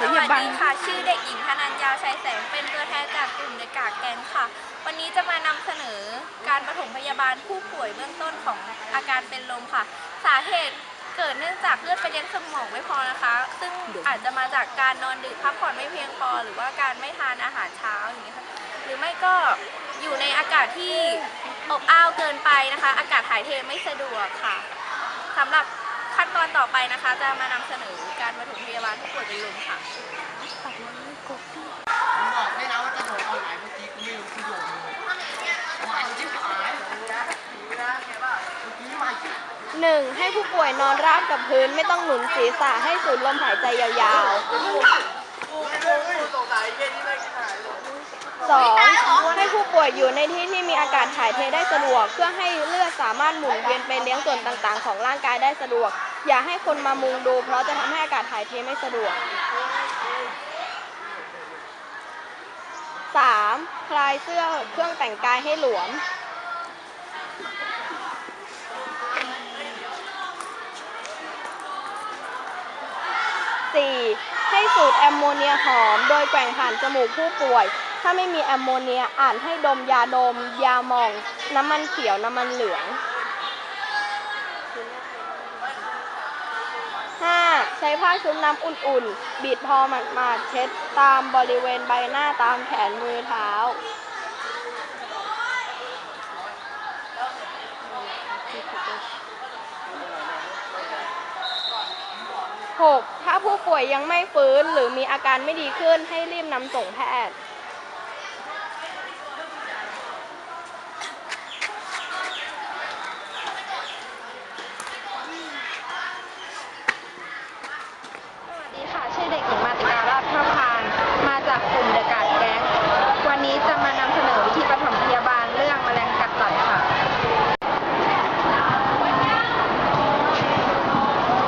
พยาบาลสวัสดีค่ะ ชื่อเด็กหญิงธนัญญาชัยแสง เป็นตัวแทนจากกลุ่มเด็กกากแกนค่ะ วันนี้จะมานำเสนอการปฐมพยาบาลผู้ป่วยเบื้องต้นของอาการเป็นลมค่ะ สาเหตุเกิดเนื่องจากเลือดไปเลี้ยงสมองไม่พอนะคะ ซึ่งอาจจะมาจากการนอนดึกพักผ่อนไม่เพียงพอ หรือว่าการไม่ทานอาหารเช้าอย่างนี้ยค่ะ หรือไม่ก็อยู่ในอากาศที่อบอ้าวเกินไปนะคะ อากาศถ่ายเทไม่สะดวกค่ะสำหรับ ขั้นตอนต่อไปนะคะ จะมานำเสนอการปฐมพยาบาลผู้ป่วยเป็นลมค่ะผมบอกได้นะว่าจะโดดตอนไหนเมื่อกี้กูไม่รู้กูโดดเลยมันชิบหายเมื่อกี้มาชิบหนึ่งให้ผู้ป่วยนอนราบกับพื้นไม่ต้องหนุนศีรษะให้สูดลมหายใจยาวๆสองให้ผู้ป่วยอยู่ในที่ที่มีอากาศถ่ายเทได้สะดวก เพื่อให้เลือดสามารถหมุนเวียนไปเลี้ยงส่วนต่างๆ ของร่างกายได้สะดวก อย่าให้คนมามุงดู เพราะจะทำให้อากาศถ่ายเทไม่สะดวก 3. คลายเสื้อเครื่องแต่งกายให้หลวม 4. ให้สูดแอมโมเนียหอม โดยแกว่งผ่านจมูกผู้ป่วย ถ้าไม่มีแอมโมเนียอ่านให้ดมยาดม ยาหมอง น้ำมันเขียว น้ำมันเหลือง ช้ผ้าชุบน้ำอุ่นๆ บีบพอหมาดๆ เช็ดตามบริเวณใบหน้าตามแขนมือเท้า 6. ถ้าผู้ป่วยยังไม่ฟื้นหรือมีอาการไม่ดีขึ้นให้รีบนำส่งแพทย์ สวัสดีค่ะ ชื่อเด็กหญิงมาติการาชพพาน มาจากกลุ่มเดอะการ์ดแก๊ง วันนี้จะมานำเสนอวิธีปฐมพยาบาลเรื่องแมลงกัดต่อยค่ะ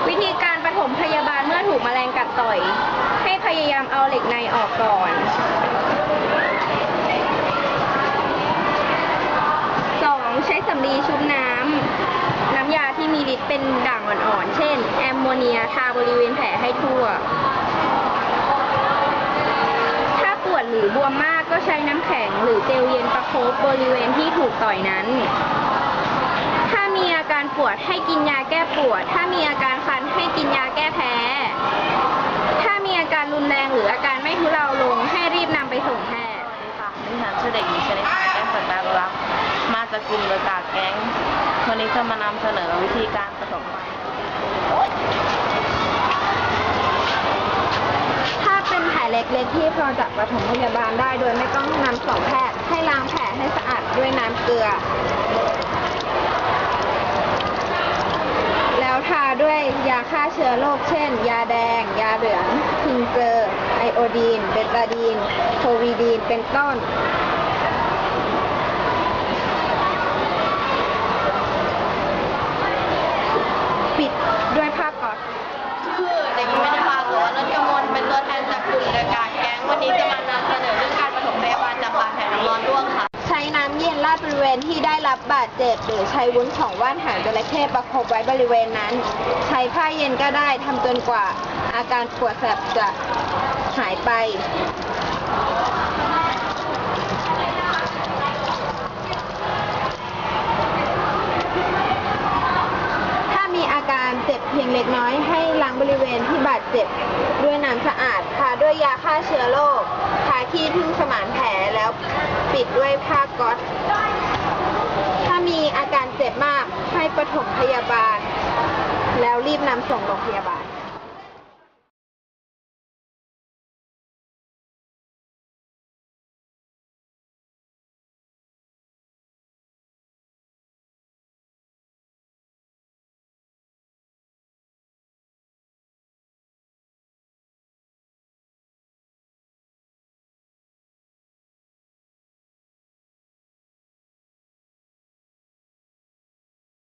วิธีการปฐมพยาบาลเมื่อถู กัดต่อย ให้พยายามเอาเหล็กในออกก่อน 2. ใช้สำลีชุบน้ำ น้ำยาที่มีฤทธิ์เป็นด่างอ่อนๆ เช่น แอมโมเนียทาบริเวณแผลให้ทั่ว ถ้าปวดหรือบวมมากก็ใช้น้ำแข็งหรือเจลเย็นประคบบริเวณที่ถูกต่อยนั้น มีอาการปวดให้กินยาแก้ปวด ถ้ามีอาการคันให้กินยาแก้แพ้ ถ้ามีอาการรุนแรงหรืออาการไม่ทุเลาลง ให้รีบนำไปส่งแพทย์สวัสดีค่ะดิฉันชื่อเด็กหญิงชนิดาแก้มสักดารุรักษ์มาจากกลุ่มเดอะกากแก๊งวันนี้จะมานำเสนอวิธีการผสมพันธุ์ถ้าเป็นแผลเล็กๆ ที่พอจะปฐมพยาบาลได้โดยไม่ต้องนำส่งแพทย์ ให้ล้างแผลให้สะอาดด้วยน้ำเกลือ แล้ว ทาด้วยยาฆ่าเชื้อโรคเช่น ยาแดง ยาเหลืองทิงเจอร์ไอโอดีน เบตาดีน โควิดีน เป็นต้น ปิดด้วยผ้าก๊อซ ชื่อเด็กหญิงเมธภาโสนนท์กมลเป็นตัวแทนจากกลุ่มเดอะกากแก๊ง วันนี้จะมานำเสนอเรื่องการผสมพยาบาลจากบาดแผลน้ำร้อนร่วงค่ะ ใช้น้ำเย็นราดบริเวณที่ได้ รับบาดเจ็บหรือใช้วุ้นของว่านหางจระเข้ประคบไว้บริเวณนั้น ใช้ผ้าเย็นก็ได้ทำจนกว่าอาการปวดแสบจะหายไปถ้ามีอาการเจ็บเพียงเล็กน้อยให้ล้างบริเวณที่บาดเจ็บด้วยน้ำสะอาดทาด้วยยาฆ่าเชื้อโรคทาที่พึ่งสมานแผลแล้วปิดด้วยผ้าก๊อซถ้ามีอาการเจ็บมากให้ ปฐมพยาบาล แล้วรีบนำส่งโรงพยาบาล